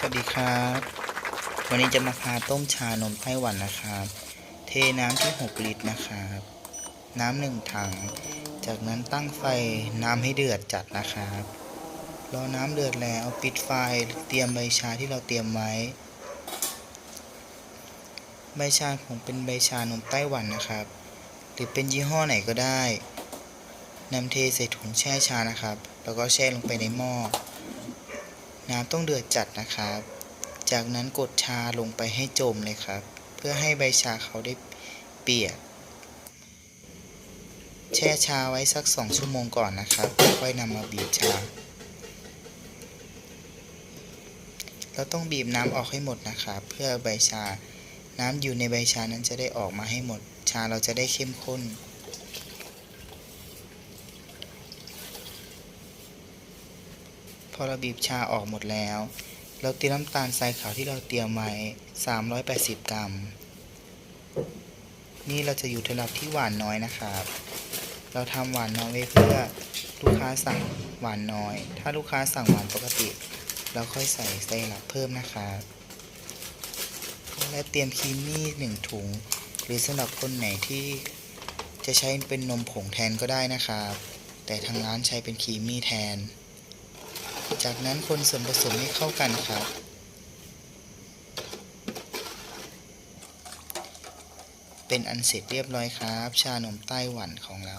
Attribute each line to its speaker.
Speaker 1: สวัสดีครับ วันนี้จะมาพาต้มชานมไต้หวันนะครับ เทน้ำที่ 6 ลิตรนะครับ น้ำหนึ่งถัง จากนั้นตั้งไฟน้ำให้เดือดจัดนะครับ รอน้ำเดือดแล้วปิดไฟเตรียมใบชาที่เราเตรียมไว้ ใบชาผมเป็นใบชานมไต้หวันนะครับ หรือเป็นยี่ห้อไหนก็ได้นำเทใส่ถุงแช่ชานะครับ แล้วก็แช่ลงไปในหม้อ น้ำต้องเดือดจัดนะครับ จากนั้นกดชาลงไปให้จมเลยครับ เพื่อให้ใบชาเขาได้เปียก แช่ชาไว้สัก 2 ชั่วโมงก่อนนะครับค่อยนำมาบีบชา เราต้องบีบน้ำออกให้หมดนะครับ เพื่อใบชา น้ำอยู่ในใบชานั้นจะได้ออกมาให้หมด ชาเราจะได้เข้มข้น อเราบีบชาออกหมดแล้ว เราเตรียมน้ำตาลทรายขาวที่เราเตรียมไว้ 380 กรัม นี่เราจะอยู่ระดับที่หวานน้อยนะครับ เราทำหวานน้อยไว้เพื่อลูกค้าสั่งหวานน้อย ถ้าลูกค้าสั่งหวานปกติ เราค่อยใส่ไซรัปเพิ่มนะครับและเตรียมครีมมี่หนึ่งถุง หรือสำหรับคนไหนที่จะใช้เป็นนมผงแทนก็ได้นะครับ แต่ทางร้านใช้เป็นครีมมี่แทน จากนั้นคนส่วนผสมให้เข้ากันครับ เป็นอันเสร็จเรียบร้อยครับ ชานมไต้หวันของเรา